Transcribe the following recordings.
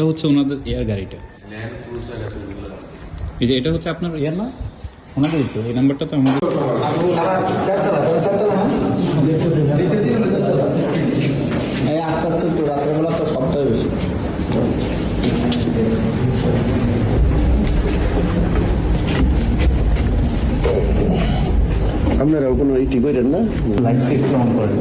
এটা হচ্ছে ওনাদের এয়ার গাড়িটা। এই যে এটা হচ্ছে আপনার এয়ার না? ওনাদের তো এই নাম্বারটা তো আমাদের। এই আস্তে আস্তে একটু রাত্রেবেলা তো সবটাই বেশি আপনারাও কোনো ইটি করেন না? একটু অন করেন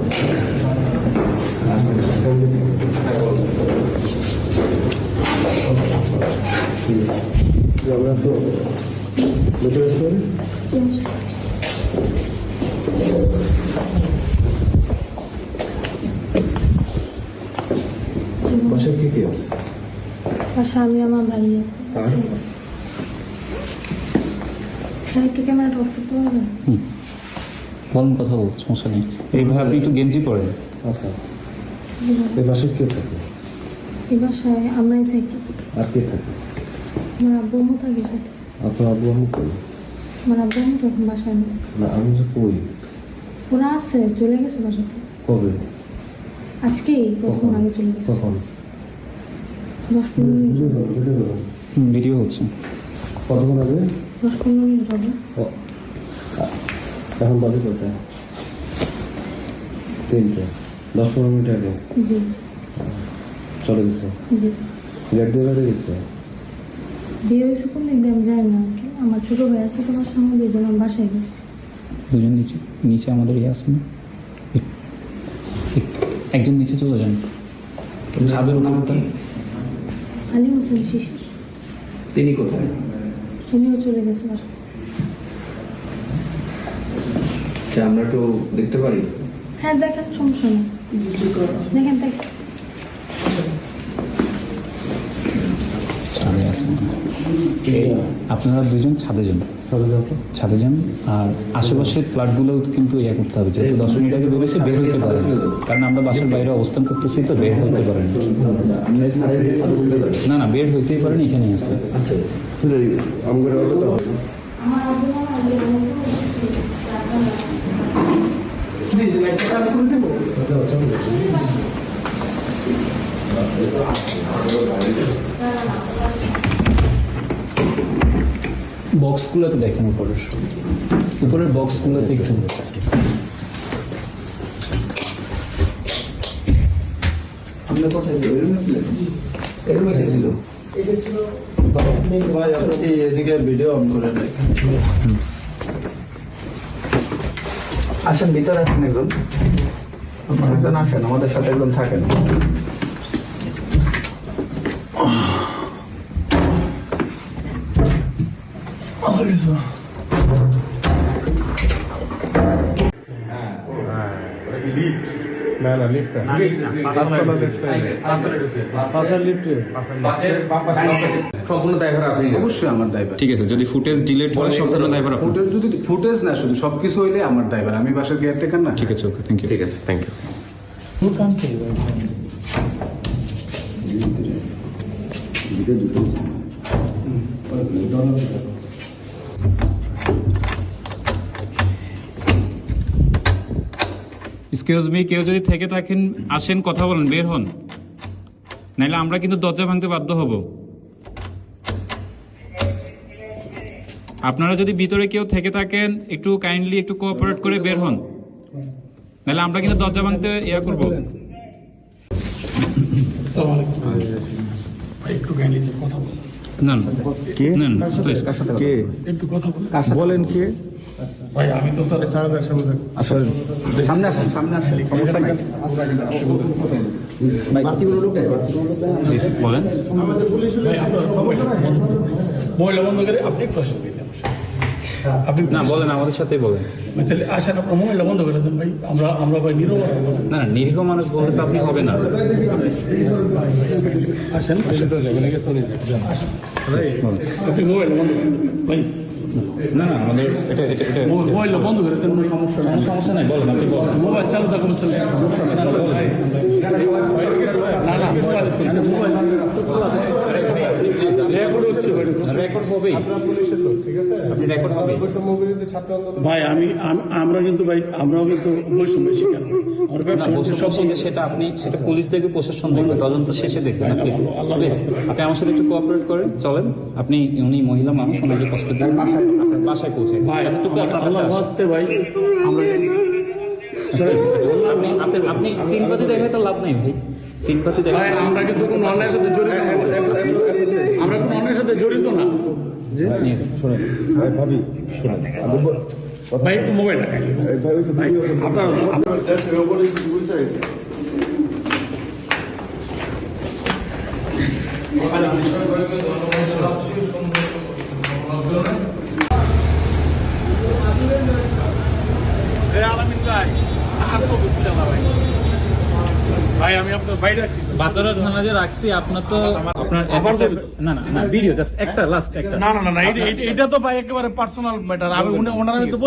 আমরা তো বুঝতে পারছেন বাসায় কে কে আছে আর স্বামী আমার ভাই আছে আর একটু ক্যামেরাটা অফ করতে পারবেন বলেন কথা বল সমস্যা নেই। এইভাবে আপনি একটু গেঞ্জি পরেন। আচ্ছা। এই বাসায় কে থাকে? এই বাসায় আমরাই থাকি। আর কে থাকে? আমার আব্বু আম্মু থাকে সাথে? আপনার আব্বু আমি কই? আমার আব্বু আম্মু তো এখন বাসায় নেই। না আমি যে কই? ওরা আছে চলে গেছে বাসাতে কবে? আজকেই কতক্ষণ আগে চলে গেছে। কখন? দশ পনেরো মিনিট। ভিডিও হচ্ছে। কতক্ষণ আগে? দশ পনেরো মিনিট হবে। এখন বাজে কত তিনটে। দশ পনেরো মিনিট আগে? জি। চলে গেছে। জি। গেট দিয়ে বেড়ে গেছে? বিয়ে হয়েছে কোন দিক দিয়ে আমি জানি না আর কি। আমার ছোট ভাই আছে তো বাসার মধ্যে এই জন্য আমি বাসায় গেছি। দুজন নিচে নিচে আমাদের ইয়ে আছে না? এক- এক- একজন নিচে চলে যান। ছাদের উপরটা আলী হোসেন শিশির। তিনি কোথায়? উনিও চলে গেছে বাসা আচ্ছা আমরা একটু দেখতে পারি? হ্যাঁ দেখেন সমস্যা নেই। দেখেন দেখেন। ছাদে আছে। এই আপনারা দুজন ছাদে যান। ছাদে যান। আর আশেপাশের ফ্ল্যাটগুলো কিন্তু ইয়ে করতে হবে যেহেতু দশ মিনিট আগে বেরোছে বের হইতে পারেন কারণ আমরা বাসার বাইরে অবস্থান করতেছি তো বের হইতে পারেন না। না বের হইতেই পারেন এখানেই আছে। কত আমার আব্বু মামা আলী বক্সগুলোতে দেখেন উপরের উপরের বক্সগুলোতে একটু আপনি কোথায় ছিলেন এরকম ছিল? এদিকে ভিডিও অন করে আসেন ভিতরে আসেন একজন। একজন আসেন আমাদের সাথে একজন থাকেন। না না লিফট পাঁচতলা লিফট পাঁচতলা লিফটে সম্পূর্ণ দায়ভার আপনি। অবশ্যই আমার দায়ভার ঠিক আছে যদি ফুটেজ ডিলিট হয় সম্পূর্ণ। ফুটেজ যদি ফুটেজ না শুধু সবকিছু হইলে আমার দায়ভার আমি বাসার কেয়ারটেকার না। ঠিক আছে ওকে থ্যাংক ইউ ঠিক আছে থ্যাংক ইউ এক্সকিউজ মি কেউ যদি থেকে থাকেন আসেন কথা বলেন বের হন। নাহলে আমরা কিন্তু দরজা ভাঙতে বাধ্য হব। আপনারা যদি ভিতরে কেউ থেকে থাকেন একটু কাইন্ডলি একটু কোঅপারেট করে বের হন। নাহলে আমরা কিন্তু দরজা ভাঙতে ইয়া করব। একটু কাইন্ডলি কথা বলছি। না না কে না না কে একটু কথা বলেন কে? ভাই আমি তো স্যার সামনে আসলে সামনে আসেন সামনে আসেন। সমস্যা নাই। বাকিগুলো লোক বলেন। মহিলা বন্ধ করে আপনি একটু আসেন না বলেন আমাদের সাথেই বলেন। তাহলে আসেন আপনার বন্ধ করে দেন ভাই। আমরা আমরা ভাই নীরব আছি। না না নিরীহ মানুষ বলতে তো আপনি হবে না। আসেন আসেন। তো যাবেন আপনি মোবাইল বন্ধ। প্লিজ। না না আমাদের এটা এটা এটা মোবাইল বন্ধ করে কোনো সমস্যা সমস্যা নাই বলেন আপনি বলেন। মোবাইল চালু থাকুন তাহলে সমস্যা নেই। না না রেকর্ড হচ্ছে ভাই। রেকর্ড হবেই। আপনি রেকর্ড হবে ভাই আমি আমরা কিন্তু ভাই আমরাও কিন্তু বৈষম্য শিকার সব সেটা আপনি সেটা পুলিশ দেখবে প্রশাসন দেখবে তদন্ত শেষে দেখবেন। আপনি আমার সাথে একটু কোঅপারেট করেন চলেন। আপনি উনি মহিলা মানুষ ওনাকে কষ্ট দিন। বাসায় ভাই আমার আপনার কাছে আল্লাহ বাঁচতে ভাই আমরা আপনি আপনি- আপনি দেখায় তো লাভ নাই ভাই। সিম্পাতি দেখায় আমরা কিন্তু কোনো অন্যায়ের সাথে জড়িত আমরা কোনো অন্যায়ের সাথে জড়িত না। শোনেন। ভাই ভাবি শোনেন। একটু মোবাইল রাখাই ভাই আপনার ভাই আমি আপনার বাইরে আছি বাতরা থানা যে রাখছি আপনার তো আপনার না না না ভিডিও জাস্ট একটা লাস্ট একটা। না না না এটা- তো ভাই একেবারে পার্সোনাল ম্যাটার আমি ওনারা আমি তো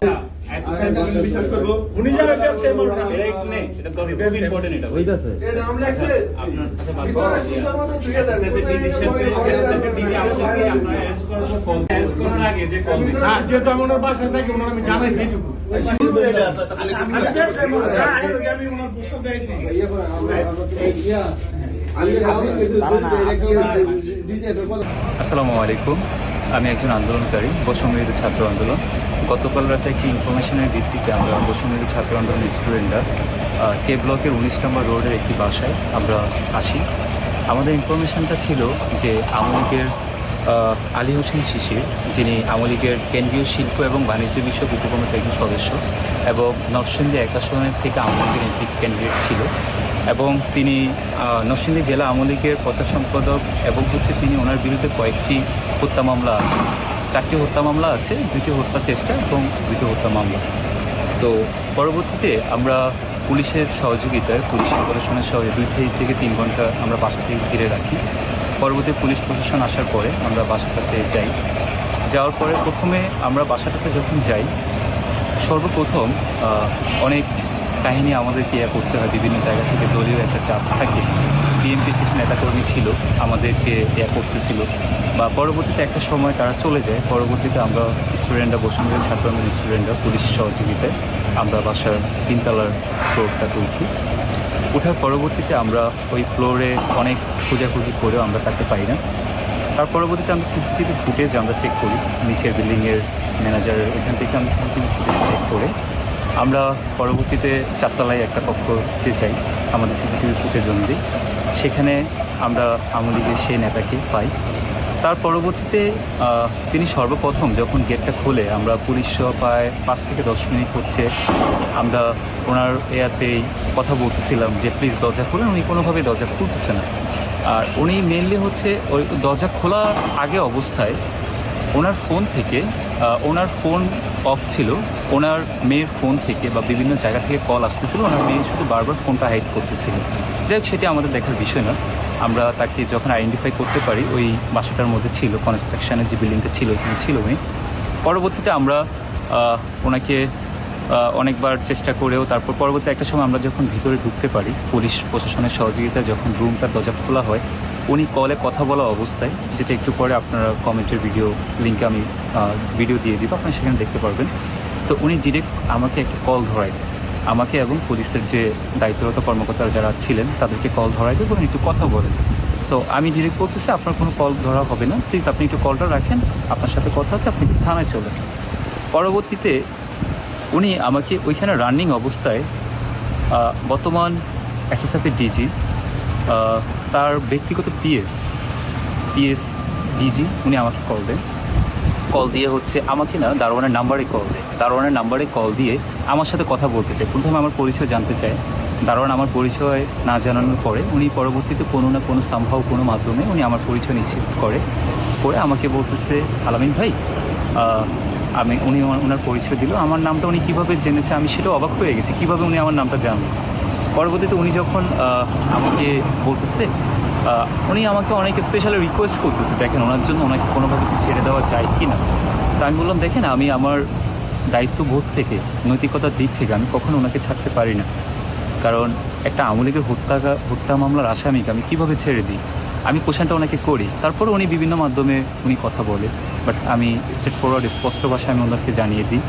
যেহেতু আমি ওনার বাসায় থাকি ওনার আমি আসসালামু আলাইকুম। আমি একজন আন্দোলনকারী বৈষম্যবিরোধী ছাত্র আন্দোলন। গতকাল রাতে একটি ইনফরমেশনের ভিত্তিতে আমরা বৈষম্যবিরোধী ছাত্র আন্দোলন স্টুডেন্টরা কে ব্লকের উনিশ নম্বর রোডের একটি বাসায় আমরা আসি। আমাদের ইনফরমেশনটা ছিল যে আওয়ামী লীগের আহ, আলী হোসেন শিশির যিনি আওয়ামী লীগের কেন্দ্রীয় শিল্প এবং বাণিজ্য বিষয়ক উপকমিটির একজন সদস্য এবং নরসিংদী এক আসনের থেকে আওয়ামী একটি ক্যান্ডিডেট ছিল। এবং তিনি নরসিংদী জেলা আওয়ামী লীগের প্রচার সম্পাদক এবং হচ্ছে তিনি ওনার বিরুদ্ধে কয়েকটি হত্যা মামলা আছে। চারটি হত্যা মামলা আছে দুটি হত্যা চেষ্টা এবং দুটি হত্যা মামলা। তো পরবর্তীতে আমরা পুলিশের সহযোগিতায়, পুলিশ প্রশাসনের সহজে দুই থেকে থেকে তিন ঘণ্টা আমরা বাসাতে ঘিরে রাখি। পরবর্তী পুলিশ প্রশাসন আসার পরে আমরা বাসাটাতে যাই। যাওয়ার পরে প্রথমে আমরা বাসাটাতে যখন যাই, সর্বপ্রথম অনেক কাহিনী আমাদেরকে ইয়া করতে হয়, বিভিন্ন জায়গা থেকে দলীয় একটা চাপ থাকে। বিএনপির কিছু নেতাকর্মী ছিল, আমাদেরকে ইয়া করতেছিল। বা পরবর্তীতে একটা সময় তারা চলে যায়, পরবর্তীতে আমরা স্টুডেন্টরা বসুন্ধরা ছাত্র আন্দোলন স্টুডেন্টরা পুলিশ সহযোগিতায় আমরা বাসার তিনতলার ফ্লোরটা উঠি ওঠার পরবর্তীতে আমরা ওই ফ্লোরে অনেক খোঁজাখুঁজি করেও আমরা তাকে পাই না। তার পরবর্তীতে আমরা সিসিটিভি ফুটেজ আমরা চেক করি, নিচের বিল্ডিংয়ের ম্যানেজারের ওইখান থেকে আমরা সিসিটিভি ফুটেজ চেক করে আমরা পরবর্তীতে চারতলায় একটা কক্ষ কক্ষতে চাই, আমাদের সিসিটিভি ফুটেজ অনুযায়ী। সেখানে আমরা আওয়ামী লীগের সেই নেতাকে পাই। তার পরবর্তীতে তিনি সর্বপ্রথম যখন গেটটা খোলে, আমরা পুলিশ সহ প্রায় পাঁচ থেকে দশ মিনিট হচ্ছে আমরা ওনার এয়াতেই কথা বলতেছিলাম যে, প্লিজ দরজা খুলেন। উনি কোনোভাবে দরজা খুলতেছে না। আর উনি মেনলি হচ্ছে ওই দরজা খোলা আগে অবস্থায় ওনার ফোন থেকে ওনার ফোন অফ ছিল। ওনার মেয়ের ফোন থেকে বা বিভিন্ন জায়গা থেকে কল আসতেছিল। ওনার মেয়ে শুধু বারবার ফোনটা হাইড করতেছিল। যাই হোক, সেটা আমাদের দেখার বিষয় না। আমরা তাকে যখন আইডেন্টিফাই করতে পারি, ওই বাসাটার মধ্যে ছিল কনস্ট্রাকশানের যে বিল্ডিংটা ছিল, ওইখানে ছিল উনি। পরবর্তীতে আমরা ওনাকে অনেকবার চেষ্টা করেও তারপর পরবর্তী একটা সময় আমরা যখন ভিতরে ঢুকতে পারি, পুলিশ প্রশাসনের সহযোগিতায় যখন রুমটার দরজা খোলা হয় উনি কলে কথা বলা অবস্থায়, যেটা একটু পরে আপনারা কমেন্টের ভিডিও লিঙ্কে আমি ভিডিও দিয়ে দিব, আপনারা সেখানে দেখতে পারবেন। তো উনি ডিরেক্ট আমাকে একটা কল ধরায় আমাকে এবং পুলিশের যে দায়িত্বরত কর্মকর্তারা যারা ছিলেন, তাদেরকে কল ধরাই দেবো একটু কথা বলেন তো আমি ডিরেক্ট বলতেছি, আপনার কোনো কল ধরা হবে না। প্লিজ আপনি একটু কলটা রাখেন। আপনার সাথে কথা আছে, আপনি থানায় চলেন পরবর্তীতে উনি আমাকে ওইখানে রানিং অবস্থায় বর্তমান এসএসএফের ডিজি তার ব্যক্তিগত পিএস পিএস ডিজি উনি আমাকে কল দেন। কল দিয়ে হচ্ছে আমাকে না দারোয়ানের নাম্বারে কল দেয়। দারোয়ানের নাম্বারে কল দিয়ে আমার সাথে কথা বলতে চায়। প্রথমে আমার পরিচয় জানতে চায়। দারোয়ান আমার পরিচয় না জানানোর পরে উনি পরবর্তীতে কোনো না কোনো সম্ভব কোনো মাধ্যমে উনি আমার পরিচয় নিশ্চিত করে। করে আমাকে বলতেছে, আলামিন ভাই আমি, উনি ওনার পরিচয় দিল। আমার নামটা উনি কীভাবে জেনেছে আমি সেটা অবাক হয়ে গেছি। কীভাবে উনি আমার নামটা জানলেন পরবর্তীতে উনি যখন আমাকে বলতেছে উনি আমাকে অনেক স্পেশাল রিকোয়েস্ট করতেছে, দেখেন ওনার জন্য ওনাকে কোনোভাবে কি ছেড়ে দেওয়া যায় কি না তা আমি বললাম, দেখেন, আমি আমার দায়িত্ববোধ থেকে, নৈতিকতার দিক থেকে আমি কখনো ওনাকে ছাড়তে পারি না। কারণ একটা আমলিগের হত্যা হত্যা মামলার আসামিকে আমি কীভাবে ছেড়ে দিই? আমি কোশ্চেনটা ওনাকে করি। তারপরে উনি বিভিন্ন মাধ্যমে উনি কথা বলে বাট আমি স্ট্রেট ফরওয়ার্ড স্পষ্ট ভাষায় আমি ওনাকে জানিয়ে দিই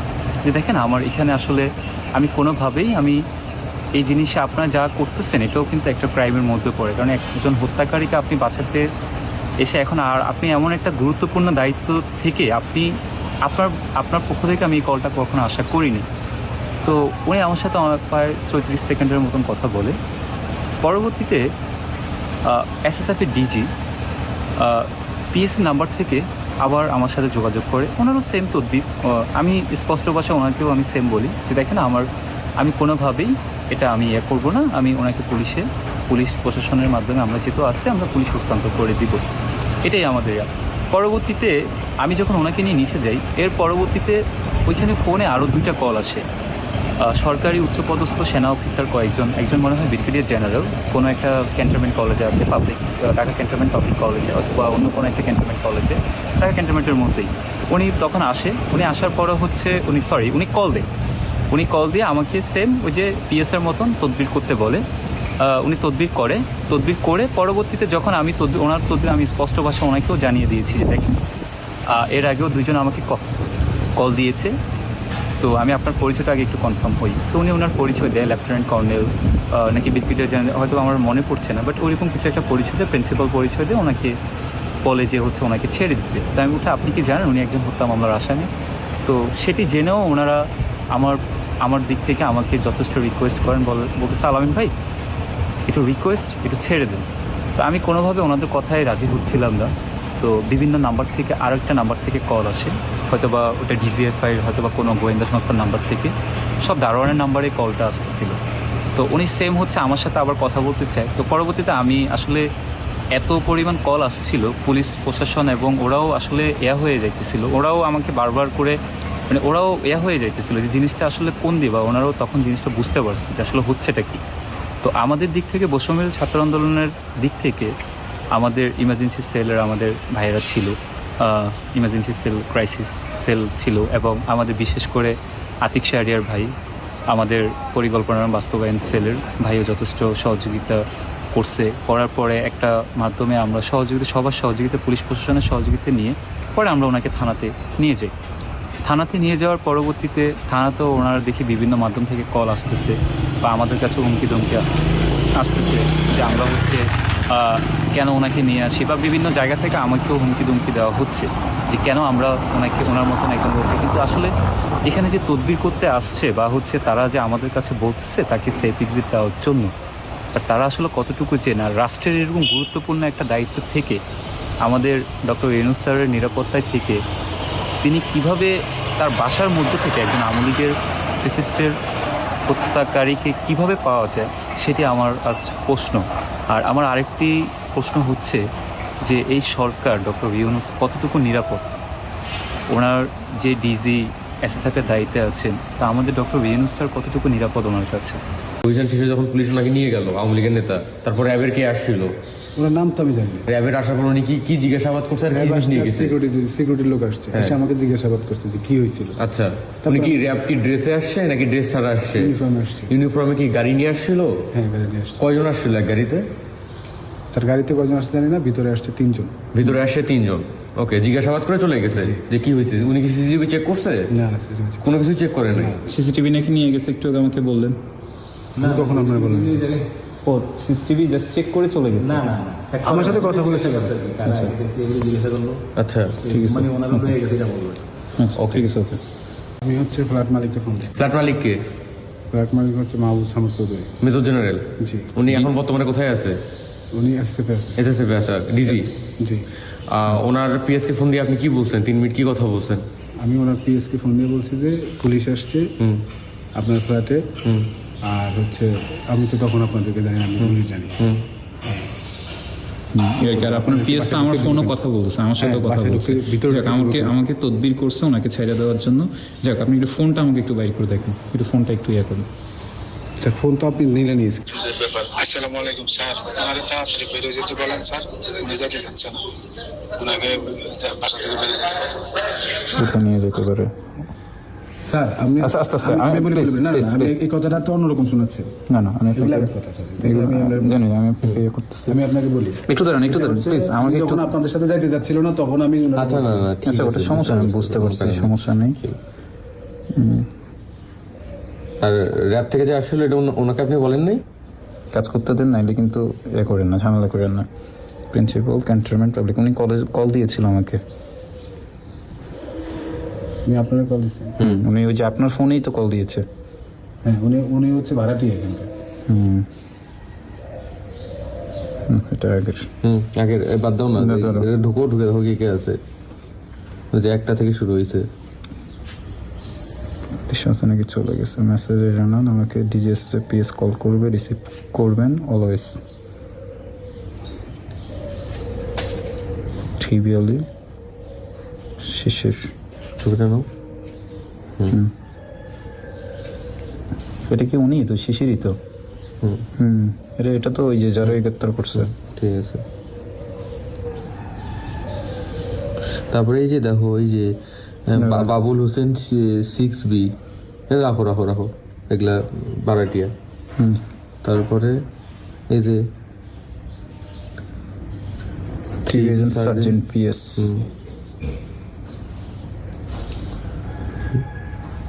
যে, দেখেন, আমার এখানে আসলে আমি কোনোভাবেই আমি এই জিনিসে আপনারা যা করতেছেন এটাও কিন্তু একটা ক্রাইমের মধ্যে পড়ে। কারণ একজন হত্যাকারীকে আপনি বাঁচাতে এসে এখন আর আপনি এমন একটা গুরুত্বপূর্ণ দায়িত্ব থেকে আপনি আপনার আপনার পক্ষ থেকে আমি এই কলটা কখনো আশা করিনি। তো উনি আমার সাথে আমার প্রায় চৌত্রিশ সেকেন্ডের মতন কথা বলে। পরবর্তীতে এসএসএফের ডিজি পিএসসি নাম্বার থেকে আবার আমার সাথে যোগাযোগ করে। ওনারও সেম তদবির আহ, আমি স্পষ্ট ভাষায় ওনাকেও আমি সেম বলি যে দেখেন আমার আমি কোনোভাবেই এটা আমি ইয়ে করব না, আমি ওনাকে পুলিশে, পুলিশ প্রশাসনের মাধ্যমে আমরা যেহেতু আছে আমরা পুলিশ হস্তান্তর করে দিব। এটাই আমাদের। পরবর্তীতে আমি যখন ওনাকে নিয়ে নিচে যাই, এর পরবর্তীতে ওইখানে ফোনে আরও দুইটা কল আসে। সরকারি উচ্চপদস্থ সেনা অফিসার কয়েকজন, একজন মনে হয় ব্রিগেডিয়ার জেনারেল, কোনো একটা ক্যান্টনমেন্ট কলেজে আছে, পাবলিক ঢাকা ক্যান্টনমেন্ট পাবলিক কলেজে, অথবা অন্য কোনো একটা ক্যান্টনমেন্ট কলেজে, ঢাকা ক্যান্টনমেন্টের মধ্যেই। উনি তখন আসে, উনি আসার পরে হচ্ছে, উনি সরি উনি কল দেয়। উনি কল দিয়ে আমাকে সেম ওই যে পিএসের মতন তদবির করতে বলে। উনি তদবির করে। তদবির করে পরবর্তীতে যখন আমি তদবির ওনার তদবির আমি স্পষ্ট ভাষা ওনাকেও জানিয়ে দিয়েছি যে দেখেন এর আগেও দুজন আমাকে কল দিয়েছে। তো আমি আপনার পরিচয়টা আগে একটু কনফার্ম হই তো উনি ওনার পরিচয় দেয় লেফটেন্যান্ট কর্নেল নাকি ব্রিগেডিয়ার জেনারেল হয়তো আমার মনে পড়ছে না বাট ওইরকম কিছু একটা পরিচয় দেয় প্রিন্সিপাল পরিচয় দেয়, ওনাকে বলে যে হচ্ছে ওনাকে ছেড়ে দিতে। তো আমি বলছি, আপনি কি জানেন? উনি একজন হত্যা মামলার আসামি। তো সেটি জেনেও ওনারা আমার আমার দিক থেকে আমাকে যথেষ্ট রিকোয়েস্ট করেন বলে বলতেছে আলামিন ভাই, একটু রিকোয়েস্ট একটু ছেড়ে দেন। তো আমি কোনোভাবে ওনাদের কথায় রাজি হচ্ছিলাম না। তো বিভিন্ন নাম্বার থেকে আরও একটা নাম্বার থেকে কল আসে। হয়তো বা ওটা ডিজিএফআইয়ের হয়তো বা কোনো গোয়েন্দা সংস্থার নাম্বার থেকে। সব দারোয়ানের নাম্বারে কলটা আসতেছিল। তো উনি সেম হচ্ছে, আমার সাথে আবার কথা বলতে চায়। তো পরবর্তীতে আমি আসলে এত পরিমাণ কল আসছিল, পুলিশ, প্রশাসন এবং ওরাও আসলে এয়া হয়ে যাইতেছিল। ওরাও আমাকে বারবার করে মানে ওরাও এয়া হয়ে যাইতেছিল যে জিনিসটা আসলে কোন দিবা ওনারাও তখন জিনিসটা বুঝতে পারছে যে আসলে হচ্ছেটা কি। তো আমাদের দিক থেকে বৈষম্যের ছাত্র আন্দোলনের দিক থেকে আমাদের ইমার্জেন্সি সেলের আমাদের ভাইয়েরা ছিল ইমার্জেন্সি সেল ক্রাইসিস সেল ছিল এবং আমাদের বিশেষ করে আতিক শাহরিয়ার ভাই, আমাদের পরিকল্পনার বাস্তবায়ন সেলের ভাইও যথেষ্ট সহযোগিতা করছে। করার পরে একটা মাধ্যমে আমরা সহযোগিতা, সবার সহযোগিতা, পুলিশ প্রশাসনের সহযোগিতা নিয়ে পরে আমরা ওনাকে থানাতে নিয়ে যাই। থানাতে নিয়ে যাওয়ার পরবর্তীতে থানাতেও ওনারা দেখি বিভিন্ন মাধ্যম থেকে কল আসতেছে বা আমাদের কাছে হুমকি ধমকি আসতেছে যে আমরা হচ্ছে কেন ওনাকে নিয়ে আসি বা বিভিন্ন জায়গা থেকে আমাকেও হুমকি ধমকি দেওয়া হচ্ছে যে কেন আমরা ওনাকে, ওনার মতন একজন লোককে। কিন্তু আসলে এখানে যে তদবির করতে আসছে বা হচ্ছে তারা যে আমাদের কাছে বলতেছে তাকে সেফ এক্সিট দেওয়ার জন্য তারা আসলে কতটুকু চেনে রাষ্ট্রের এরকম গুরুত্বপূর্ণ একটা দায়িত্ব থেকে আমাদের ডক্টর ইউনুস স্যারের নিরাপত্তায় থেকে তিনি কীভাবে তার বাসার মধ্যে থেকে একজন আমলিগের ফিসিস্টের হত্যাকারীকে কীভাবে পাওয়া যায় সেটি আমার আজ প্রশ্ন। আর আমার আরেকটি প্রশ্ন হচ্ছে যে এই সরকার, ডক্টর ইউনুস, কতটুকু নিরাপদ? ওনার যে ডিজি এসএসএফের দায়িত্বে আছেন, তা আমাদের ডক্টর ইউনুস স্যার কতটুকু নিরাপদ ওনার কাছে? অভিযান শেষে যখন পুলিশ ওনাকে নিয়ে গেল, আওয়ামী লীগের নেতা, তারপর র্যাবের কে আসছিল? ওনার নাম তো আমি জানি র্যাবের আসার পর উনি কি কি জিজ্ঞাসাবাদ করছে আর কি জিনিস নিয়ে গেছে? সিকিউরিটি সিকিউরিটির লোক আসছে এসে আমাকে জিজ্ঞাসাবাদ করছে যে কি হয়েছিল। আচ্ছা উনি কি র্যাব কি ড্রেসে আসছে নাকি ড্রেস ছাড়া আসছে? ইউনিফর্মে আসছে। ইউনিফর্মে কি গাড়ি নিয়ে আসছিল? হ্যাঁ গাড়ি নিয়ে আসছে। কয়জন আসছিল এক গাড়িতে? স্যার গাড়িতে কজন আসছে জানি না ভিতরে আসছে তিনজন। ভিতরে আসছে তিনজন। ওকে জিজ্ঞাসাবাদ করে চলে গেছে যে কি হয়েছে? উনি কি সিসিটিভি চেক করছে? না না সিসিটিভি কোনো কিছু চেক করে নাই? সিসিটিভি নাকি নিয়ে গেছে? একটু আগে আমাকে বললেন। আমি কখন আপনার বললাম ও সিসিটিভি জাস্ট চেক করে চলে গেছে? না না আমার সাথে কথা বলেছে গেছে আচ্ছা। ঠিক আছে। আচ্ছা ঠিক আছে ওকে আমি হচ্ছে ফ্ল্যাট মালিককে ফোন দিচ্ছি ফ্ল্যাট মালিক কে? ফ্ল্যাট মালিক হচ্ছে মাহবুব সামর চৌধুরী। Major general? জি। উনি এখন বর্তমানে কোথায় আছে? উনি এসএসএফ আছে। এসএসএফ আছে ডিজি জি। ওনার পিএস কে ফোন দিয়ে আপনি কি বলছেন? তিন মিনিট কি কথা বলছেন? আমি ওনার পিএসকে ফোন দিয়ে বলছি যে পুলিশ আসছে আপনার ফ্ল্যাটে হুম। আর হচ্ছে আমি তো তখন আপনাদেরকে জানি না, আমি পুলিশ জানি। আর আপনার পিএস আমার ফোনও কথা বলছে আমার সাথে হ্যাঁ, কথা বলছে। আমাকে আমাকে তদবির করছে ওনাকে ছেড়ে দেওয়ার জন্য। যাক আপনি একটু ফোনটা আমাকে একটু বাইর করে দেখেন একটু ফোনটা একটু ইয়ে করুন। স্যার ফোন তো আপনি নিলেন আসসালামু আলাইকুম স্যার। ওনারে তাড়াতাড়ি বেরিয়ে যেতে বলেন স্যার। উনি যেতে চাচ্ছে ওনাকে বাসা থেকে বেরিয়ে যেতে বলেন। নিয়ে যেতে পারে। স্যার আস্তে আস্তে, আমি- আমি- বলি না না, আমি এই কথাটা তো অন্যরকম শোনাচ্ছে। না না আমি এগুলো কথা আমি জানি আমি আপনাকে ইয়ে করতেছি। আমি আপনাকে বলি। একটু দাঁড়ান একটু দাঁড়ান প্লিজ আমাকে যখন আপনাদের সাথে যাইতে যাচ্ছিল না তখন আমি আচ্ছা না না আচ্ছা ওটা সমস্যা বুঝতে পারছি সমস্যা নেই। আর র্যাব থেকে যে আসলে এটা ওনা- ওনাকে আপনি বলেন নাই? কাজ করতে দেন নাইলে কিন্তু এ করেন না ঝামেলা করেন না। প্রিন্সিপাল ক্যান্টনমেন্ট পাবলিক উনি কলেজ কল দিয়েছিল আমাকে। আমি আপনার কল দিচ্ছি হুম উনি ওই যে আপনার ফোনেই তো কল দিয়েছে। হ্যাঁ উনি উনি হচ্ছে ভাড়াটি এখানকার। হুম। এটা আগের। হুম আগে বাদ দাও না এটা ঢুকো ঢুকে দেখো কি কে আছে। ওই যে একটা থেকে শুরু হয়েছে নাকি? চলে গেছে। মেসেজে জানান আমাকে পিএস কল করবে রিসিভ করবেন অলওয়েজ শিশির। ছবিটা নাও এটা কি উনি? তো শিশিরই তো। হুম। হুম। এটা এটা তো ওই যে যারা গ্রেপ্তার করছে। ঠিক আছে। তারপরে এই যে দেখো এই যে বাবুল হোসেন সিক্স বি রাখো রাখো রাখো। এগুলা বারাটিয়া। হুম। তারপরে এই যে থ্রি. সার্জেন্ট। পিএস হুম,